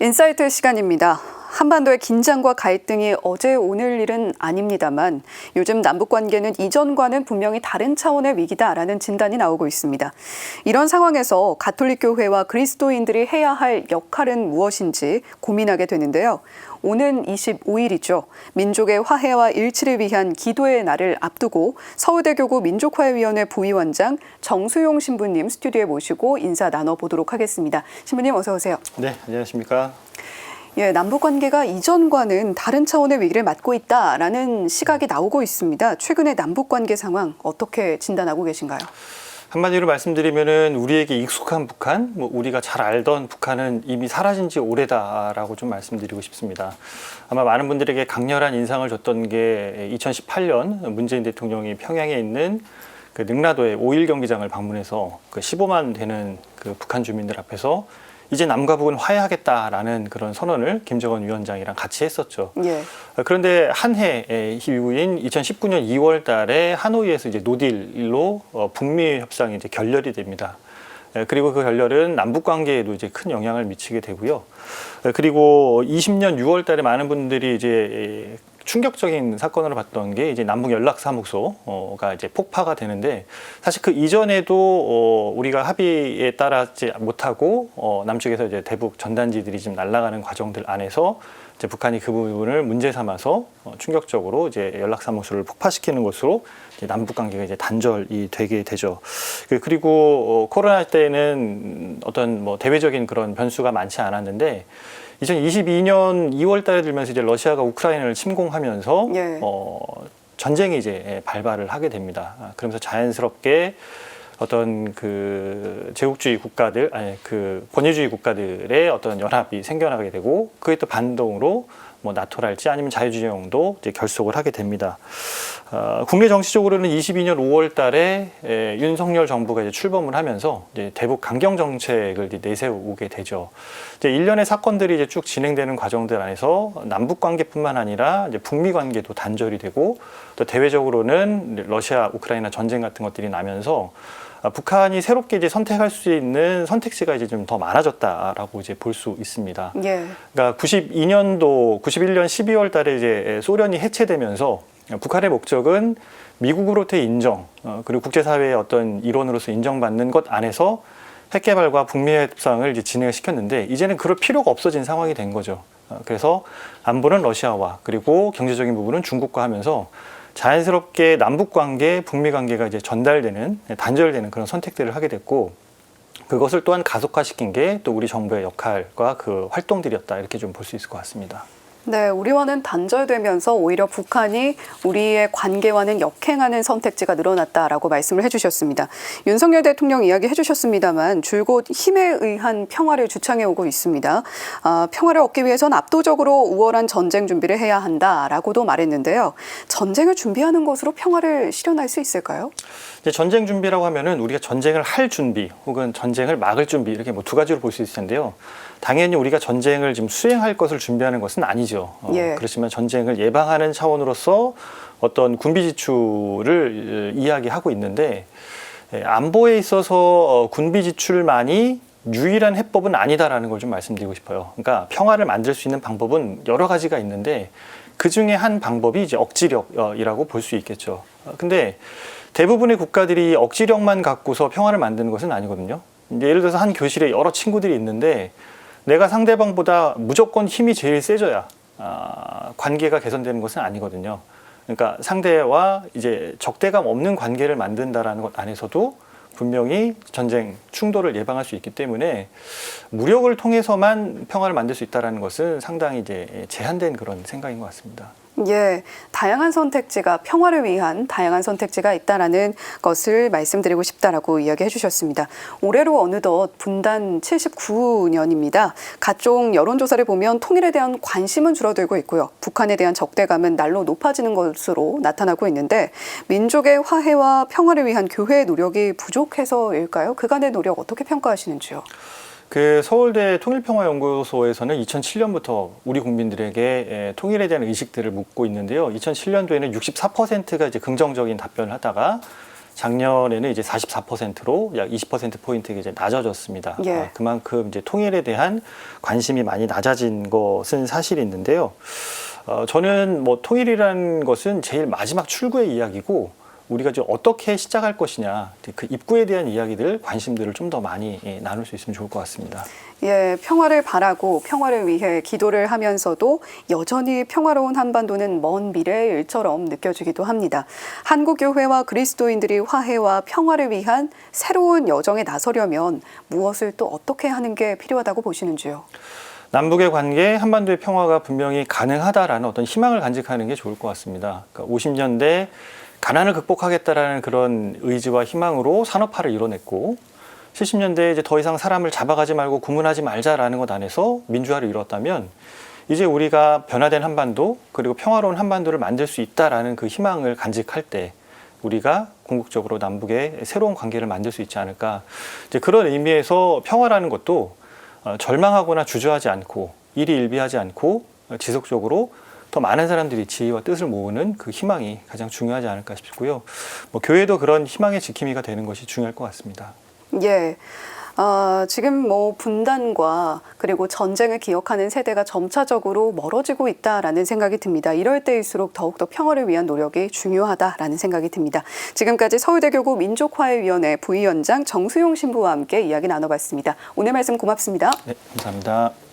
인사이트 시간입니다. 한반도의 긴장과 갈등이 어제 오늘 일은 아닙니다만 요즘 남북 관계는 이전과는 분명히 다른 차원의 위기다라는 진단이 나오고 있습니다. 이런 상황에서 가톨릭 교회와 그리스도인들이 해야 할 역할은 무엇인지 고민하게 되는데요. 오는 25일이죠. 민족의 화해와 일치를 위한 기도의 날을 앞두고 서울대교구 민족화해위원회 부위원장 정수용 신부님 스튜디오에 모시고 인사 나눠보도록 하겠습니다. 신부님 어서 오세요. 네, 안녕하십니까. 예, 남북 관계가 이전과는 다른 차원의 위기를 맞고 있다라는 시각이 나오고 있습니다. 최근의 남북 관계 상황 어떻게 진단하고 계신가요? 한마디로 말씀드리면은 우리에게 익숙한 북한, 뭐 우리가 잘 알던 북한은 이미 사라진 지 오래다라고 좀 말씀드리고 싶습니다. 아마 많은 분들에게 강렬한 인상을 줬던 게 2018년 문재인 대통령이 평양에 있는 그 능라도의 5일 경기장을 방문해서 그 15만 되는 그 북한 주민들 앞에서 이제 남과 북은 화해하겠다라는 그런 선언을 김정은 위원장이랑 같이 했었죠. 예. 그런데 한 해 이후인 2019년 2월 달에 하노이에서 이제 노딜로 어, 북미 협상이 이제 결렬이 됩니다. 에, 그리고 그 결렬은 남북 관계에도 이제 큰 영향을 미치게 되고요. 에, 그리고 20년 6월 달에 많은 분들이 이제 에, 충격적인 사건으로 봤던 게 이제 남북 연락 사무소가 이제 폭파가 되는데 사실 그 이전에도 어 우리가 합의에 따르지 못하고 어 남쪽에서 이제 대북 전단지들이 지금 날아가는 과정들 안에서 이제 북한이 그 부분을 문제 삼아서 어 충격적으로 이제 연락 사무소를 폭파시키는 것으로 이제 남북 관계가 이제 단절이 되게 되죠. 그- 그리고 어 코로나 때는 어떤 뭐 대외적인 그런 변수가 많지 않았는데 2022년 2월 달에 들면서 이제 러시아가 우크라이나를 침공하면서 예. 어, 전쟁이 이제 발발을 하게 됩니다. 아, 그러면서 자연스럽게 어떤 그 제국주의 국가들, 아니 그 권위주의 국가들의 어떤 연합이 생겨나게 되고 그게 또 반동으로 뭐 나토랄지 아니면 자유주의형도 이제 결속을 하게 됩니다. 어, 국내 정치적으로는 22년 5월 달에 에, 윤석열 정부가 이제 출범을 하면서 이제 대북 강경 정책을 이제 내세우게 되죠. 이제 일련의 사건들이 이제 쭉 진행되는 과정들 안에서 남북 관계뿐만 아니라 이제 북미 관계도 단절이 되고 또 대외적으로는 러시아 우크라이나 전쟁 같은 것들이 나면서 아, 북한이 새롭게 이제 선택할 수 있는 선택지가 이제 좀 더 많아졌다라고 이제 볼 수 있습니다. 예. 그러니까 92년도 91년 12월 달에 이제 소련이 해체되면서 북한의 목적은 미국으로부터의 인정 어, 그리고 국제사회의 어떤 일원으로서 인정받는 것 안에서 핵 개발과 북미 협상을 이제 진행을 시켰는데 이제는 그럴 필요가 없어진 상황이 된 거죠. 어, 그래서 안보는 러시아와 그리고 경제적인 부분은 중국과 하면서 자연스럽게 남북 관계, 북미 관계가 이제 전달되는 단절되는 그런 선택들을 하게 됐고 그것을 또한 가속화시킨 게 또 우리 정부의 역할과 그 활동들이었다 이렇게 좀 볼 수 있을 것 같습니다. 네, 우리와는 단절되면서 오히려 북한이 우리의 관계와는 역행하는 선택지가 늘어났다라고 말씀을 해주셨습니다. 윤석열 대통령 이야기 해주셨습니다만 줄곧 힘에 의한 평화를 주창해 오고 있습니다. 아, 평화를 얻기 위해선 압도적으로 우월한 전쟁 준비를 해야 한다라고도 말했는데요. 전쟁을 준비하는 것으로 평화를 실현할 수 있을까요? 이제 전쟁 준비라고 하면은 우리가 전쟁을 할 준비 혹은 전쟁을 막을 준비 이렇게 뭐 두 가지로 볼 수 있을 텐데요. 당연히 우리가 전쟁을 지금 수행할 것을 준비하는 것은 아니죠. 어, 예. 그렇지만 전쟁을 예방하는 차원으로서 어떤 군비 지출을 어, 이야기하고 있는데 예, 안보에 있어서 어, 군비 지출만이 유일한 해법은 아니다라는 걸 좀 말씀드리고 싶어요. 그러니까 평화를 만들 수 있는 방법은 여러 가지가 있는데 그 중에 한 방법이 이제 억지력이라고 볼 수 있겠죠. 어, 근데 대부분의 국가들이 억지력만 갖고서 평화를 만드는 것은 아니거든요. 예를 들어서 한 교실에 여러 친구들이 있는데 내가 상대방보다 무조건 힘이 제일 세져야 아, 관계가 개선되는 것은 아니거든요. 그러니까 상대와 이제 적대감 없는 관계를 만든다라는 것 안에서도 분명히 전쟁 충돌을 예방할 수 있기 때문에 무력을 통해서만 평화를 만들 수 있다라는 것은 상당히 이제 제한된 그런 생각인 것 같습니다. 예, 다양한 선택지가 평화를 위한 다양한 선택지가 있다라는 것을 말씀드리고 싶다라고 이야기해 주셨습니다. 올해로 어느덧 분단 79년입니다. 각종 여론조사를 보면 통일에 대한 관심은 줄어들고 있고요. 북한에 대한 적대감은 날로 높아지는 것으로 나타나고 있는데 민족의 화해와 평화를 위한 교회의 노력이 부족해서일까요? 그간의 노력 어떻게 평가하시는지요? 그 서울대 통일평화연구소에서는 2007년부터 우리 국민들에게 에, 통일에 대한 의식들을 묻고 있는데요. 2007년도에는 64%가 이제 긍정적인 답변을 하다가 작년에는 이제 44%로 약 20% 포인트 이제 낮아졌습니다. 예. 아, 그만큼 이제 통일에 대한 관심이 많이 낮아진 것은 사실이 있는데요. 어, 저는 뭐 통일이라는 것은 제일 마지막 출구의 이야기고 우리가 이제 어떻게 시작할 것이냐 그 입구에 대한 이야기들 관심들을 좀 더 많이 예, 나눌 수 있으면 좋을 것 같습니다. 예, 평화를 바라고 평화를 위해 기도를 하면서도 여전히 평화로운 한반도는 먼 미래의 일처럼 느껴지기도 합니다. 한국 교회와 그리스도인들이 화해와 평화를 위한 새로운 여정에 나서려면 무엇을 또 어떻게 하는 게 필요하다고 보시는지요? 남북의 관계, 한반도의 평화가 분명히 가능하다라는 어떤 희망을 간직하는 게 좋을 것 같습니다. 그러니까 50년대 가난을 극복하겠다라는 그런 의지와 희망으로 산업화를 이뤄냈고 70년대에 이제 더 이상 사람을 잡아가지 말고 구문하지 말자라는 것 안에서 민주화를 이뤘다면 이제 우리가 변화된 한반도 그리고 평화로운 한반도를 만들 수 있다라는 그 희망을 간직할 때 우리가 궁극적으로 남북의 새로운 관계를 만들 수 있지 않을까. 이제 그런 의미에서 평화라는 것도 어, 절망하거나 주저하지 않고 일이 일비하지 않고 어, 지속적으로 더 많은 사람들이 지혜와 뜻을 모으는 그 희망이 가장 중요하지 않을까 싶고요. 뭐 교회도 그런 희망의 지킴이가 되는 것이 중요할 것 같습니다. 예. 아, 지금 뭐 분단과 그리고 전쟁을 기억하는 세대가 점차적으로 멀어지고 있다라는 생각이 듭니다. 이럴 때일수록 더욱더 평화를 위한 노력이 중요하다라는 생각이 듭니다. 지금까지 서울대교구 민족화해위원회 부위원장 정수용 신부와 함께 이야기 나눠봤습니다. 오늘 말씀 고맙습니다. 네, 감사합니다.